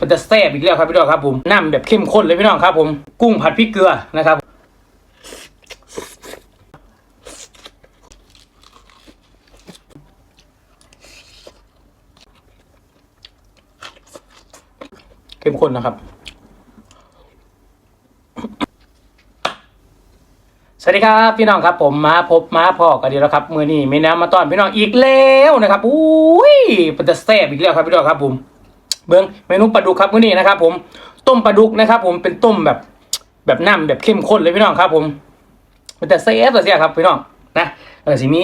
มันจะแซ่บอีกแล้วครับพี่น้องครับผมน้ำแบบเข้มข้นเลยพี่น้องครับผมกุ้งผัดพริกเกลือนะครับเข้มข้นนะครับสวัสดีครับพี่น้องครับผมมาพบมาพอกันดีแล้วครับมือนี้ไม่น้ำมาต้อนพี่น้องอีกแล้วนะครับอุ้ยมันจะแซ่บอีกแล้วครับพี่น้องครับผม เบิ้องเมนูปลาดุกครับมื้อนี้นะครับ ผมต้มปลาดุกนะครับ ผมเป็นต้มแบบแบบน้ำแบบเข้มข้นเลยพี่น้องครับ ผมมันจะแซ่บแต่เสียครับพี่น้องนะแล้วสิมี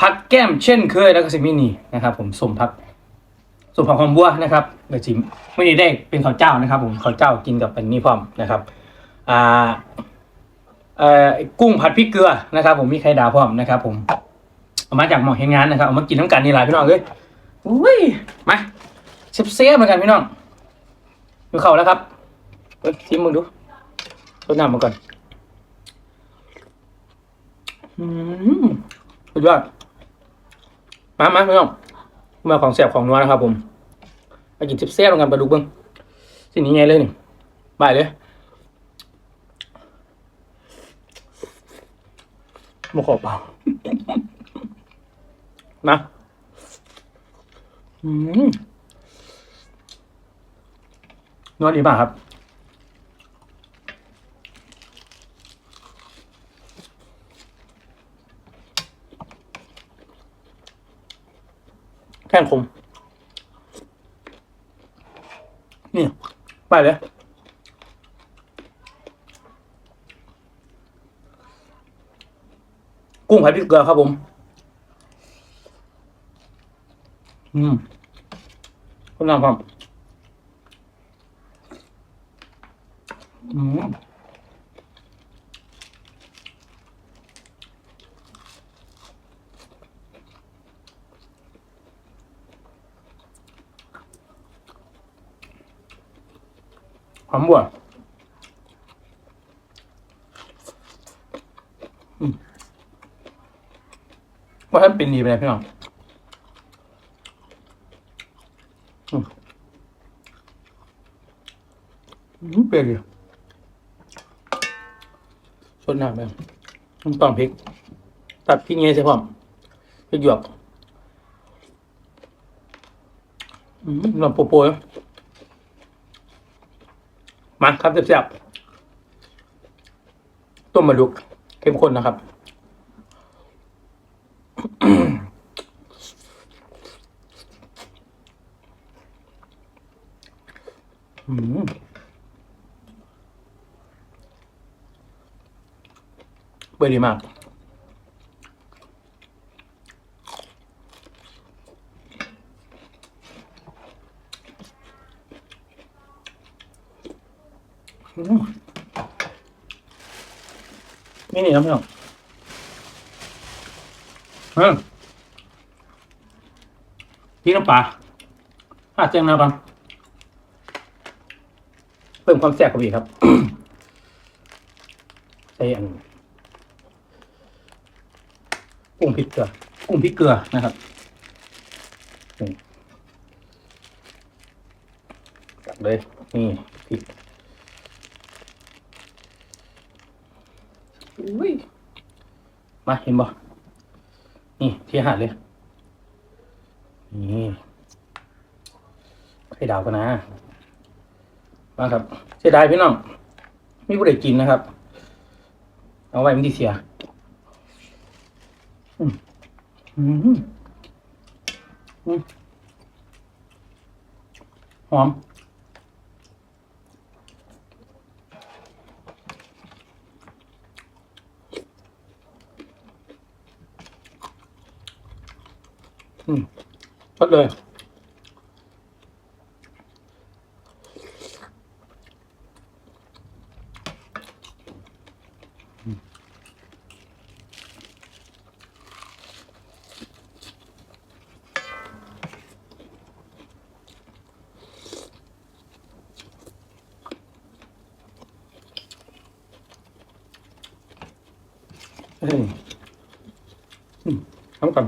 ผักแก้มเช่นเคยแล้วก็สิมีนี่นะครับ ผมสมผักสมผักหอมบัวนะครับเดี๋ยวจิมไม่ได้ได้เป็นข้าวเจ้านะครับ ผมข้าวเจ้ากินกับเป็นนี่พร้อมนะครับอ่าเอ่อกุ้งผัดพริกเกลือนะครับ ผมมีไข่ดาวพร้อมนะครับ ผมเอามาจากหมอเห็นงานนะครับเอามากินน้ำกันนี่แหละพี่น้องเอ้ยอุ้ยมา เซฟเซฟเหมือนกันพี่น้องดูเข่าแล้วครับเอ้ยชิมมึงดูต้นน้ำมาก่อนอืมสุดยอดมามาพี่น้องมาของแสบของนัวนะครับ ผมมากินเซฟเซฟเหมือนกันปลาดุกเบิ้งสิ่งนี้ไงเลยนี่บายเลยมาขอเปล่านะ อืม นวดดีมากครับ แค่นคม นี่ ไปเลยกุ้งผัดพริกเกลือครับผม อืมคุณน้ำครับ อืมหอมบัวว่าท่านเป็นดีไปเลยพี่น้องอืมเป็นดีส ดน้ำไปน้ำตอนพริก ตัดพริกเงี้ยใช่พร้อมพริกหยวกอืมลองโปรยๆมาครับเสียบๆต้มมาดุก เข้มข้นนะครับอืม เบอร์ดีมากมนี่นี่น้ำพี่น้องเฮ้ยพี่น้ำปลาหาเจียงนะครับเพิ่มความแซ่บเข้าอีกครับใส่อัน กุ้งพริกเกลือกุ้งพริกเกลือนะครับนี่จัดเลยนี่พริกอุ้ยมาเห็นบ่นี่ที่อาหารเลย นี่ไข่ดาวกันนะมาครับ เสียดายพี่น้องไม่ผู้ใดกินนะครับ เอาไว้มันที่เสียอืมอืมอืม หอมอืมพดเลย ทำกัน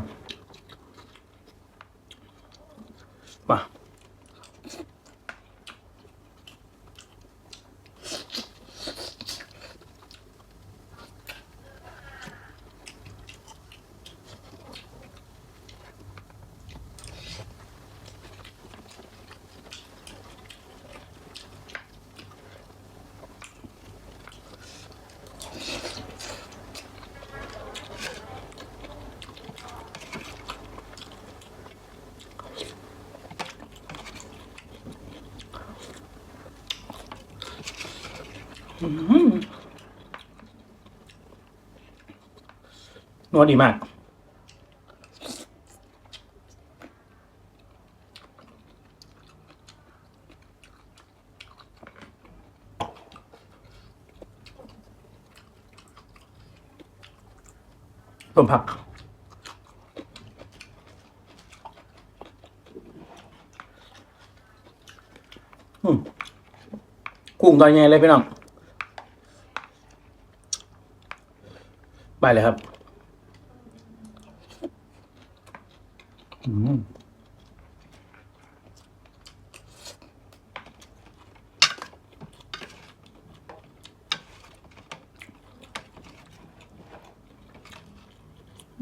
นัวดีมาก ต้มผักกุ้งตอนใหญ่เลยพี่น้อง ไปเลยครับอืม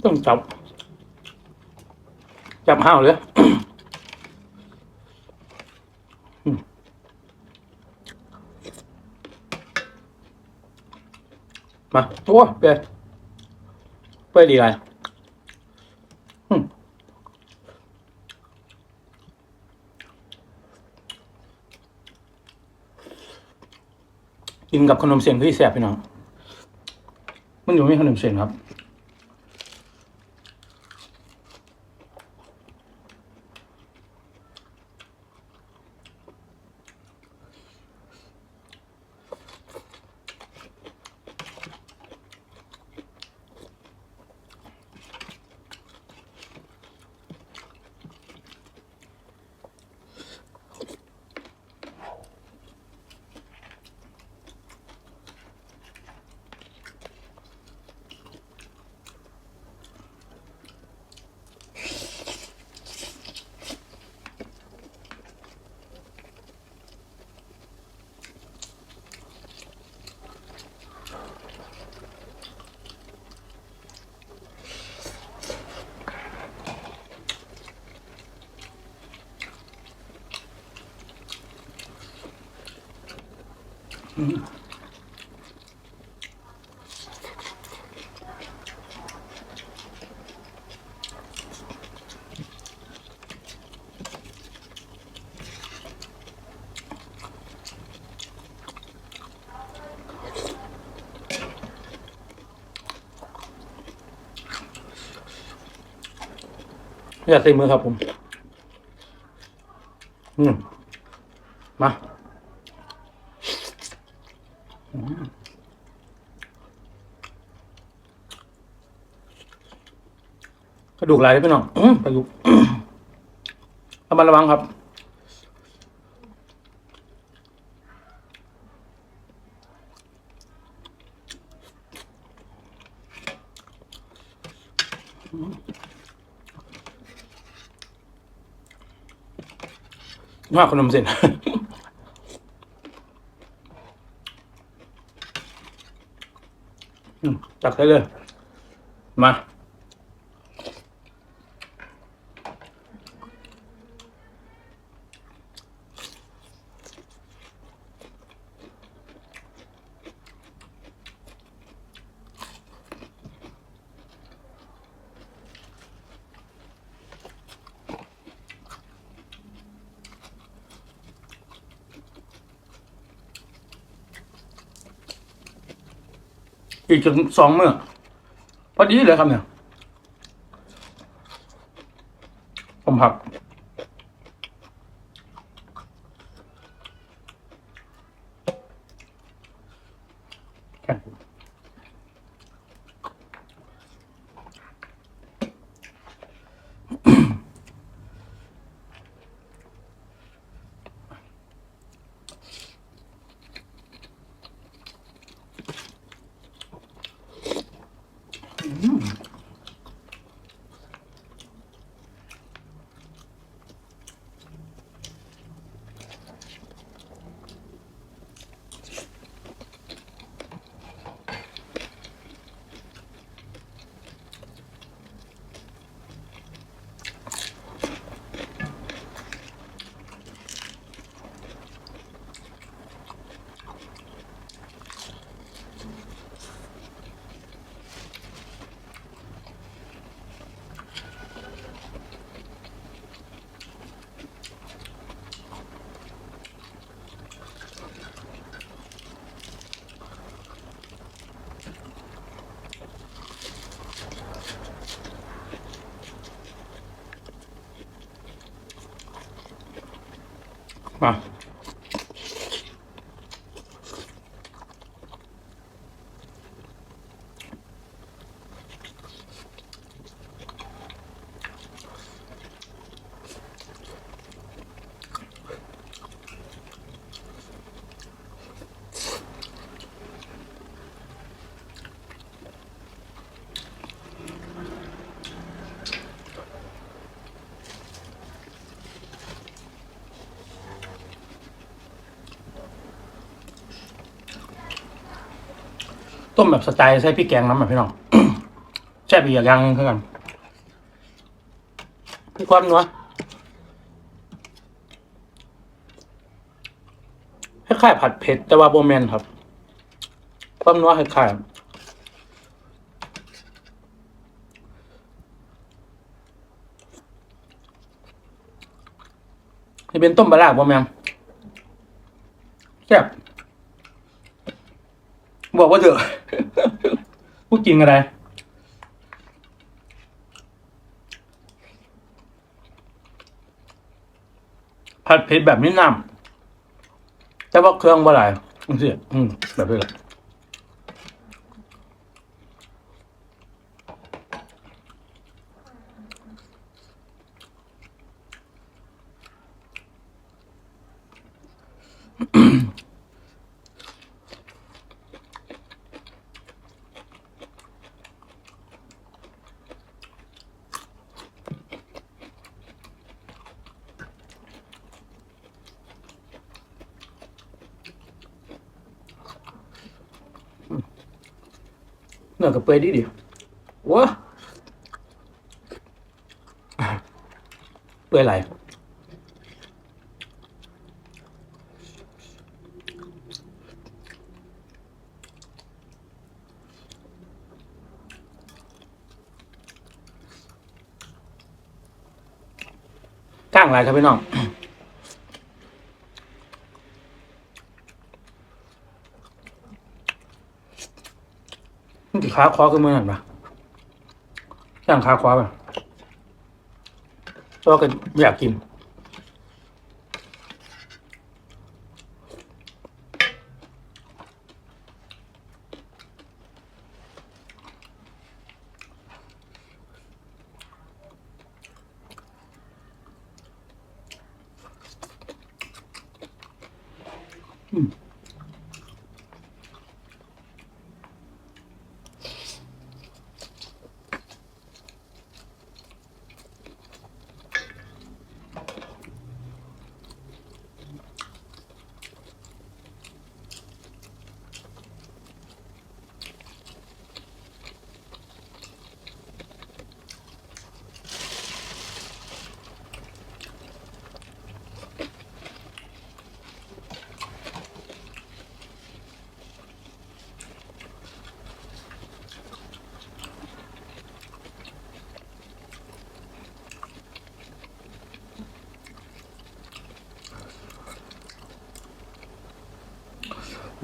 ต้องจับ จับห้าวเลยอืมมาโอ้เปื่อย เปื่อยดีไรอืมกินกับขนมเสียงที่แสบพี่น้อง มันอยู่ไม่ขนมเสียงครับ อย่าใส่มือครับผม อืม มาอืม กระดูกลายได้พี่น้องอื้อกระดูกระมัดระวังครับว่าขนมเส้นอืมตักได้เลย มา อีกถึงสองเมื่อพอดีเลยครับเนี่ย ผมผัก แค่ ม มแบบสไตล์ใส่พริกแกงน้ำแบบพี่น้องแช่บอีกอย่างหนึงคือกันพี่ความนัวคล้ายๆผัดเผ็ดแต่ว่าโบแมนครับ ความนัวคล้ายๆนี่เป็นต้มปลาร้าโบแมนแซ่บบอกว่าเถอะ พูดจริงอะไร ผัดเผ็ดแบบไม่นำแต่ว่าเครื่องบ่หลายอืมเสียอืมแบบนี้แหละ นื้อกับเปื่อยดีดิว้าเปื่อยไหลก้างหลายครับพี่น้อง มันกี่ ขาคอคือมือหันปะย่างขาคอปะตัวก็อยากกิน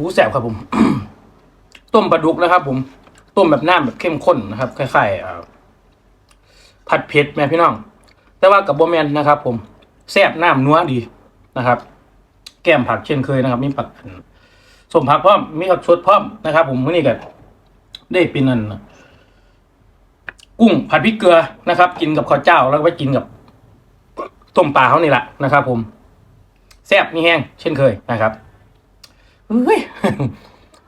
หูแสบครับผม ต้มปลาดุกนะครับ ผม ต้มแบบน้ำแบบเข้มข้นนะครับคล้ายๆอ่ผัดเผ็ดแม่พี่น้อง แต่ว่ากับโบแมนนะครับ ผมแซ่บน้ำนัวดีนะครับ แก้มผักเช่นเคยนะครับ มีผักสมผักพร้อมมีผักชดพร้อมนะครับ ผมมื่อนี้ก็ได้เป็นนั่นกุ้งผัดพริกเกลือนะครับ กินกับข้าวเจ้าแล้วก็ไปกินกับต้มปลาเขานี่แหละนะครับ ผมแซ่บมีแห้งเช่นเคยนะครับ เฮ้ย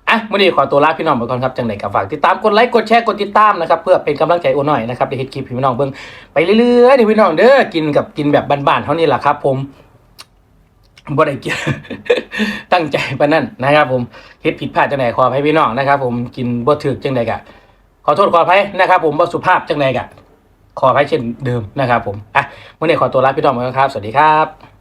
อะมื่อนี้ขอตัวลาพี่น้องไปก่อนครับจังไหนกับฝากติดตามกดไลค์กดแชร์กดติดตามนะครับเพื่อเป็นกำลังใจโอหน่อยนะครับไปเฮ็ดคลิปพี่น้องเบิ่งไปเรื่อยๆเดี๋ยวพี่น้องเด้อกินกับกินแบบบ้านๆเท่านี้แหละครับ ผมบ่ได้กินตั้งใจปนนั้นนะครับ ผมเฮ็ดผิดพลาดจังไหนขออภัยพี่น้องนะครับ ผมกินบ่ถูกจังไดกะขอโทษขออภัยนะครับ ผมบ่สุภาพจังไดกะขออภัยเช่นเดิมนะครับ ผมอะมื่อนี้ขอตัวลาพี่น้องไปก่อนครับ สวัสดีครับ